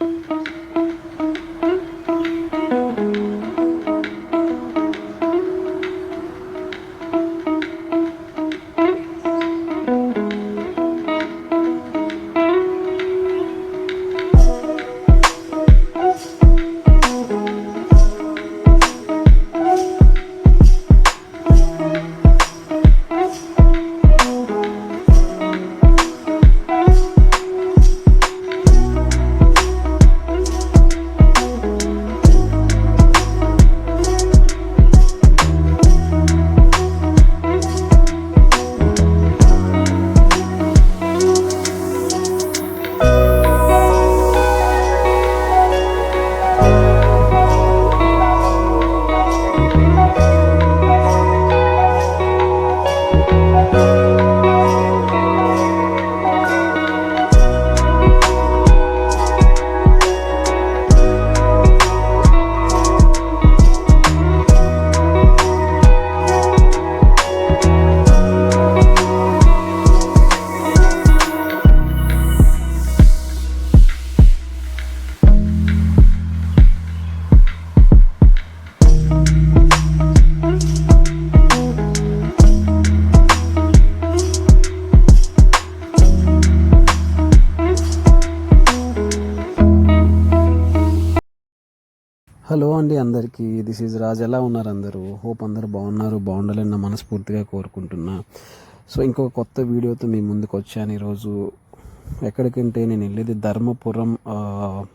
嗯。హలో అండి అందరికీ. This is Raj ఎలా ఉన్నారు అందరూ? హోప్ అందరూ బాగున్నారు బాగుండాలని నా మనస్ఫూర్తిగా కోరుకుంటున్నా. సో ఇంకొక కొత్త వీడియోతో మీ ముందుకు వచ్చాను ఈరోజు. ఎక్కడికంటే నేను వెళ్ళేది ధర్మపురం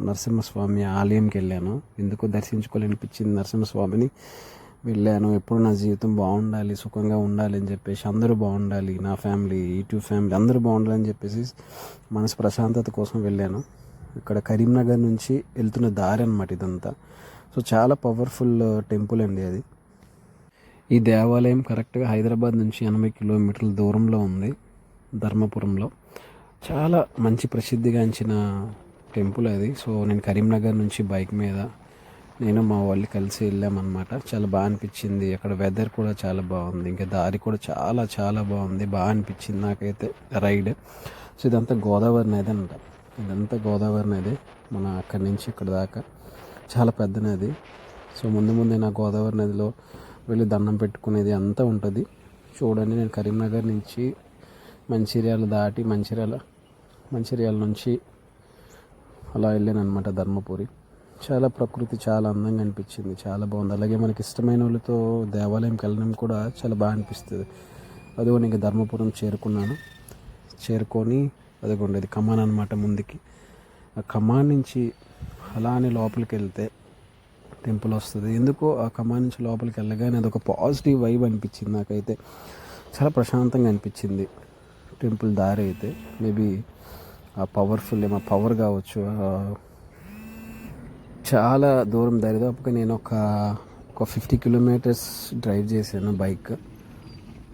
నరసింహస్వామి ఆలయంకి వెళ్ళాను. ఎందుకో దర్శించుకోవాలనిపించింది నరసింహస్వామిని. వెళ్ళాను. ఎప్పుడు నా జీవితం బాగుండాలి సుఖంగా ఉండాలి అని చెప్పేసి అందరూ బాగుండాలి. నా ఫ్యామిలీ యూట్యూబ్ ఫ్యామిలీ అందరూ బాగుండాలని చెప్పేసి మనసు ప్రశాంతత కోసం వెళ్ళాను. ఇక్కడ కరీంనగర్ నుంచి వెళ్తున్న దారి అనమాట ఇదంతా. సో చాలా పవర్ఫుల్ టెంపుల్ uh, అండి అది. ఈ దేవాలయం కరెక్ట్గా హైదరాబాద్ నుంచి ఎనభై కిలోమీటర్ల దూరంలో ఉంది ధర్మపురంలో. చాలా మంచి ప్రసిద్ధిగాంచిన టెంపుల్ అది. సో నేను కరీంనగర్ నుంచి బైక్ మీద నేను మా వాళ్ళు కలిసి వెళ్ళామన్నమాట. చాలా బాగా అనిపించింది. అక్కడ వెదర్ కూడా చాలా బాగుంది. ఇంకా దారి కూడా చాలా చాలా బాగుంది. బాగా అనిపించింది నాకైతే రైడ్ సో ఇదంతా గోదావరి నది అంట. ఇదంతా గోదావరి నది మన అక్కడి నుంచి ఇక్కడ దాకా. చాలా పెద్ద నది సో ముందు ముందే నా గోదావరి నదిలో వెళ్ళి దండం పెట్టుకునేది అంతా ఉంటుంది. చూడండి నేను కరీంనగర్ నుంచి మంచిర్యాల దాటి మంచిర్యాల మంచిర్యాల నుంచి అలా వెళ్ళాను అనమాట ధర్మపురి. చాలా ప్రకృతి చాలా అందంగా అనిపించింది చాలా బాగుంది. అలాగే మనకి ఇష్టమైన వాళ్ళతో దేవాలయంకి వెళ్ళడం కూడా చాలా బాగా అనిపిస్తుంది. అదిగో నేను ధర్మపురం చేరుకున్నాను. చేరుకొని అదిగోండి ఇది కమాన్ అనమాట ముందుకి. ఆ కమాన్ నుంచి అలానే లోపలికి వెళ్తే టెంపుల్ వస్తుంది ఎందుకో ఆ కమాన్ నుంచి లోపలికి వెళ్ళగానే అదొక పాజిటివ్ వైబ్ అనిపించింది నాకైతే. చాలా ప్రశాంతంగా అనిపించింది టెంపుల్ దారి అయితే. మేబీ ఆ పవర్ఫుల్ ఏమో పవర్ కావచ్చు. చాలా దూరం దరిదాపుగా నేను ఒక ఒక ఫిఫ్టీ కిలోమీటర్స్ డ్రైవ్ చేశాను బైక్.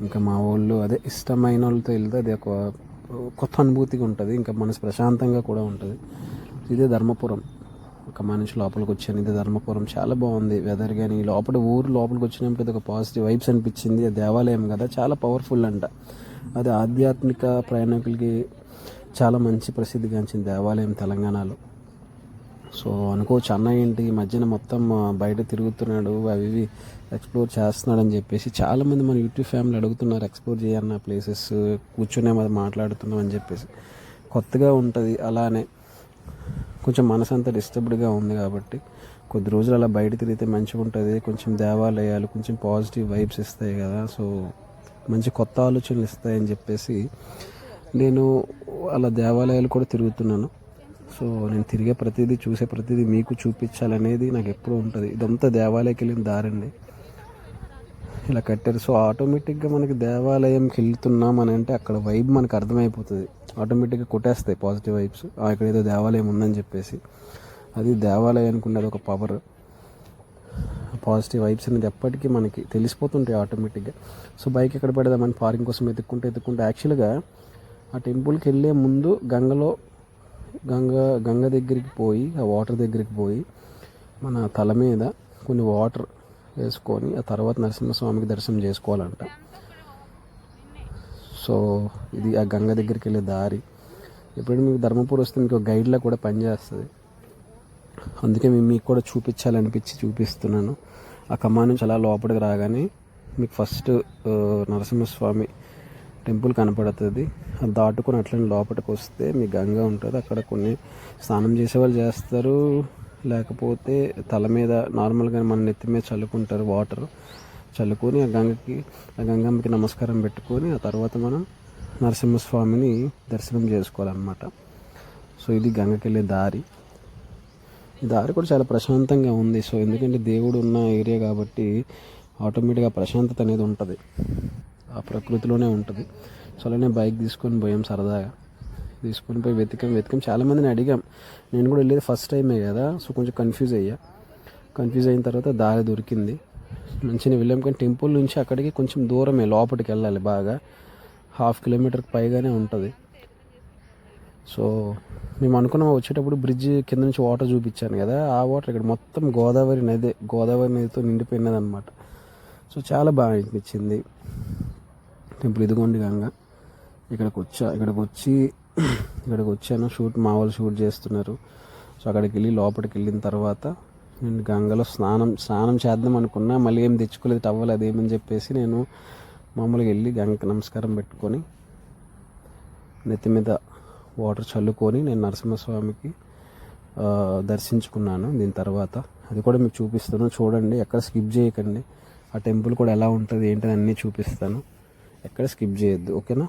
ఇంకా మా వాళ్ళు అదే ఇష్టమైన వాళ్ళతో వెళ్తే అది ఒక కొత్త అనుభూతిగా ఉంటుంది. ఇంకా మనసు ప్రశాంతంగా కూడా ఉంటుంది. ఇదే ధర్మపురం. ఒక మనిషి లోపలికి వచ్చాను. ఇది ధర్మపురం. చాలా బాగుంది వెదర్ కానీ లోపల ఊరు లోపలికి వచ్చినప్పుడు ఇది ఒక పాజిటివ్ వైబ్స్ అనిపించింది. దేవాలయం కదా. చాలా పవర్ఫుల్ అంట. అది ఆధ్యాత్మిక ప్రయాణికులకి చాలా మంచి ప్రసిద్ధిగాంచిన దేవాలయం తెలంగాణలో. సో అనుకోవచ్చు అన్నయ్య ఏంటి? ఈ మధ్యన మొత్తం బయట తిరుగుతున్నాడు. అవి ఇవి ఎక్స్ప్లోర్ చేస్తున్నాడు అని చెప్పేసి చాలామంది మన యూట్యూబ్ ఫ్యామిలీ అడుగుతున్నారు ఎక్స్ప్లోర్ చేయన్న ప్లేసెస్ కూర్చునే మరి మాట్లాడుతున్నాం అని చెప్పేసి. కొత్తగా ఉంటుంది అలానే. కొంచెం మనసు అంతా డిస్టర్బ్డ్గా ఉంది కాబట్టి కొద్ది రోజులు అలా బయట తిరిగితే మంచిగా ఉంటుంది కొంచెం దేవాలయాలు కొంచెం పాజిటివ్ వైబ్స్ ఇస్తాయి కదా. సో మంచి కొత్త ఆలోచనలు ఇస్తాయని చెప్పేసి నేను అలా దేవాలయాలు కూడా తిరుగుతున్నాను. సో నేను తిరిగే ప్రతిదీ చూసే ప్రతిదీ మీకు చూపించాలనేది నాకు ఎప్పుడూ ఉంటుంది. ఇదంతా దేవాలయకి వెళ్ళిన దారండి. ఇలా కట్టారు. సో ఆటోమేటిక్గా మనకి దేవాలయంకి వెళ్తున్నాం అని అంటే అక్కడ వైబ్ మనకు అర్థమైపోతుంది. ఆటోమేటిక్గా కొట్టేస్తాయి పాజిటివ్ వైబ్స్. ఇక్కడ ఏదో దేవాలయం ఉందని చెప్పేసి. అది దేవాలయానికి ఉన్నది ఒక పవర్ పాజిటివ్ వైబ్స్ అనేది ఎప్పటికీ మనకి తెలిసిపోతుంటాయి ఆటోమేటిక్గా. సో బైక్ ఎక్కడ పెడదామని పార్కింగ్ కోసం ఎత్తుక్కుంటే ఎత్తుక్కుంటే యాక్చువల్గా ఆ టెంపుల్కి వెళ్ళే ముందు గంగలో గంగ గంగ దగ్గరికి పోయి ఆ వాటర్ దగ్గరికి పోయి మన తల మీద కొన్ని వాటర్ వేసుకొని ఆ తర్వాత నరసింహస్వామికి దర్శనం చేసుకోవాలంట. సో ఇది ఆ గంగ దగ్గరికి వెళ్ళే దారి. ఎప్పుడైనా మీకు ధర్మపూర్ వస్తే మీకు గైడ్లా కూడా పనిచేస్తుంది. అందుకే మేము మీకు కూడా చూపించాలనిపించి చూపిస్తున్నాను. ఆ కమ్మా నుంచి అలా లోపలికి రాగానే మీకు ఫస్ట్ నరసింహస్వామి టెంపుల్ కనపడుతుంది. అది దాటుకొని అట్లనే లోపలికి వస్తే మీ గంగ ఉంటుంది. అక్కడ కొన్ని స్నానం చేసే వాళ్ళు చేస్తారు. లేకపోతే తల మీద నార్మల్గా మన నెత్తి మీద చల్లుకుంటారు వాటర్ చల్లుకొని ఆ గంగకి ఆ గంగమ్మకి నమస్కారం పెట్టుకొని ఆ తర్వాత మనం నరసింహస్వామిని దర్శనం చేసుకోవాలన్నమాట. సో ఇది గంగకి వెళ్ళే దారి. ఈ దారి కూడా చాలా ప్రశాంతంగా ఉంది. సో ఎందుకంటే దేవుడు ఉన్న ఏరియా కాబట్టి ఆటోమేటిక్గా ప్రశాంతత అనేది ఉంటుంది. ఆ ప్రకృతిలోనే ఉంటుంది. సో అలానే బైక్ తీసుకొని పోయాం సరదాగా. తీసుకొని పోయి వెతికాం వెతికాం. చాలామందిని అడిగాం. నేను కూడా వెళ్ళేది ఫస్ట్ టైమే కదా. సో కొంచెం కన్ఫ్యూజ్ అయ్యా. కన్ఫ్యూజ్ అయిన తర్వాత దారి దొరికింది. మంచిగా వెళ్ళాం కానీ టెంపుల్ నుంచి అక్కడికి కొంచెం దూరమే లోపలికి వెళ్ళాలి బాగా. హాఫ్ కిలోమీటర్కి పైగానే ఉంటుంది. సో మేము అనుకున్నాం వచ్చేటప్పుడు బ్రిడ్జ్ కింద నుంచి వాటర్ చూపించాను కదా ఆ వాటర్ ఇక్కడ మొత్తం గోదావరి నది గోదావరి నదితో నిండిపోయినది అనమాట సో చాలా బాగా అనిపించింది. టెంపుల్ ఇదిగోండి గంగ. ఇక్కడికి వచ్చా ఇక్కడికి వచ్చి ఇక్కడికి వచ్చాను. షూట్ మా వాళ్ళు షూట్ చేస్తున్నారు. సో అక్కడికి వెళ్ళి లోపలికి వెళ్ళిన తర్వాత నేను గంగలో స్నానం స్నానం చేద్దాం అనుకున్నా మళ్ళీ ఏం తెచ్చుకోలేదు టవ్వలు అదేమని చెప్పేసి నేను మామూలుగా వెళ్ళి గంగకి నమస్కారం పెట్టుకొని నెత్తి మీద వాటర్ చల్లుకొని నేను నరసింహస్వామికి దర్శించుకున్నాను దీని తర్వాత. అది కూడా మీకు చూపిస్తాను. చూడండి ఎక్కడ స్కిప్ చేయకండి. ఆ టెంపుల్ కూడా ఎలా ఉంటుంది ఏంటని అన్నీ చూపిస్తాను. ఎక్కడ స్కిప్ చేయొద్దు ఓకేనా?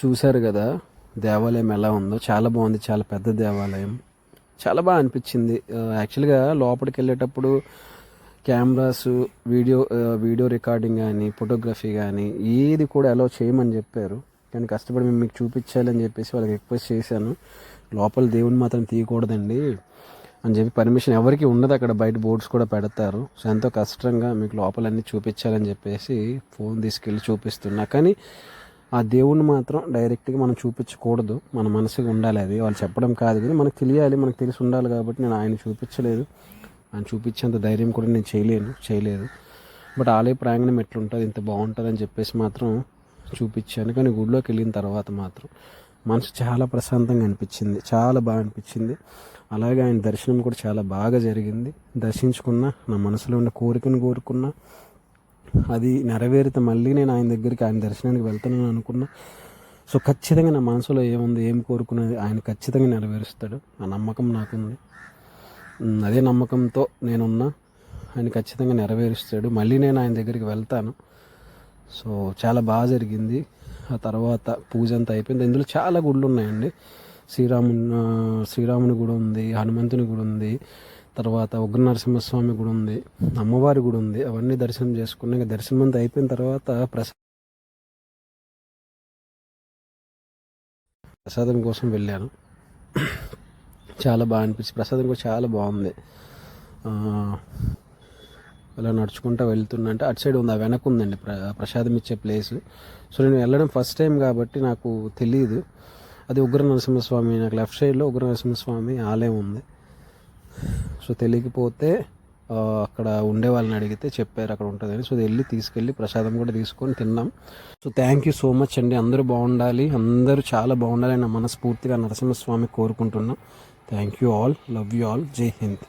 చూశారు కదా దేవాలయం ఎలా ఉందో. చాలా బాగుంది చాలా పెద్ద దేవాలయం. చాలా బాగా అనిపించింది. యాక్చువల్గా లోపలికి వెళ్ళేటప్పుడు కెమెరాస్ వీడియో వీడియో రికార్డింగ్ కానీ ఫోటోగ్రఫీ కానీ ఏది కూడా అలో చేయమని చెప్పారు. కానీ కష్టపడి మేము మీకు చూపించాలని చెప్పేసి వాళ్ళకి రిక్వెస్ట్ చేశాను. లోపల దేవుని మాత్రం తీయకూడదండి అని చెప్పి పర్మిషన్ ఎవరికి ఉండదు అక్కడ బయట బోర్డ్స్ కూడా పెడతారు. సో ఎంతో కష్టంగా మీకు లోపలన్నీ చూపించాలని చెప్పేసి ఫోన్ తీసుకెళ్ళి చూపిస్తున్నా. కానీ ఆ దేవుణ్ణి మాత్రం డైరెక్ట్గా మనం చూపించకూడదు. మన మనసుకి ఉండాలి అది. వాళ్ళు చెప్పడం కాదు కానీ మనకు తెలియాలి మనకు తెలిసి ఉండాలి కాబట్టి నేను ఆయన చూపించలేదు. ఆయన చూపించేంత ధైర్యం కూడా నేను చేయలేను చేయలేదు. బట్ ఆలయ ప్రాంగణం ఎట్లుంటుంది ఇంత బాగుంటుంది అని చెప్పేసి మాత్రం చూపించాను. కానీ గుడిలోకి వెళ్ళిన తర్వాత మాత్రం మనసు చాలా ప్రశాంతంగా అనిపించింది. చాలా బాగా అనిపించింది. అలాగే ఆయన దర్శనం కూడా చాలా బాగా జరిగింది. దర్శించుకున్న నా మనసులో ఉన్న కోరికను కోరుకున్నా అది నెరవేరితే మళ్ళీ నేను ఆయన దగ్గరికి ఆయన దర్శనానికి వెళ్తానని అనుకున్నా. సో ఖచ్చితంగా నా మనసులో ఏముంది ఏం కోరుకున్నది ఆయన ఖచ్చితంగా నెరవేరుస్తాడు. ఆ నమ్మకం నాకుంది. అదే నమ్మకంతో నేనున్నా. ఆయన ఖచ్చితంగా నెరవేరుస్తాడు. మళ్ళీ నేను ఆయన దగ్గరికి వెళ్తాను. సో చాలా బాగా జరిగింది. ఆ తర్వాత పూజ అంతా అయిపోయింది. ఇందులో చాలా గుళ్ళు ఉన్నాయండి శ్రీరాముని శ్రీరాముని గుడి ఉంది హనుమంతుని గుడి ఉంది. తర్వాత ఉగ్ర నరసింహస్వామి గుడి ఉంది అమ్మవారి గుడి ఉంది అవన్నీ దర్శనం చేసుకున్నాక దర్శనం అంతా అయిపోయిన తర్వాత ప్రసా ప్రసాదం కోసం వెళ్ళాను. చాలా బాగా అనిపించింది. ప్రసాదం కూడా చాలా బాగుంది. అలా నడుచుకుంటూ వెళ్తున్నా అంటే అటు సైడ్ ఉంది ఆ వెనక ఉందండి ప్ర ప్రసాదం ఇచ్చే ప్లేస్. సో నేను వెళ్ళడం ఫస్ట్ టైం కాబట్టి నాకు తెలియదు అది ఉగ్ర నరసింహస్వామి నాకు లెఫ్ట్ సైడ్లో ఉగ్ర నరసింహస్వామి ఆలయం ఉంది. సో తెలియకపోతే అక్కడ ఉండే వాళ్ళని అడిగితే చెప్పారు అక్కడ ఉంటుందని. సో వెళ్ళి తీసుకెళ్ళి ప్రసాదం కూడా తీసుకొని తిన్నాం. So thank you so much అండి. అందరూ బాగుండాలి. అందరూ చాలా బాగుండాలి అని మనస్ఫూర్తిగా నరసింహస్వామి కోరుకుంటున్నాం. Thank you all love you all Jai Hind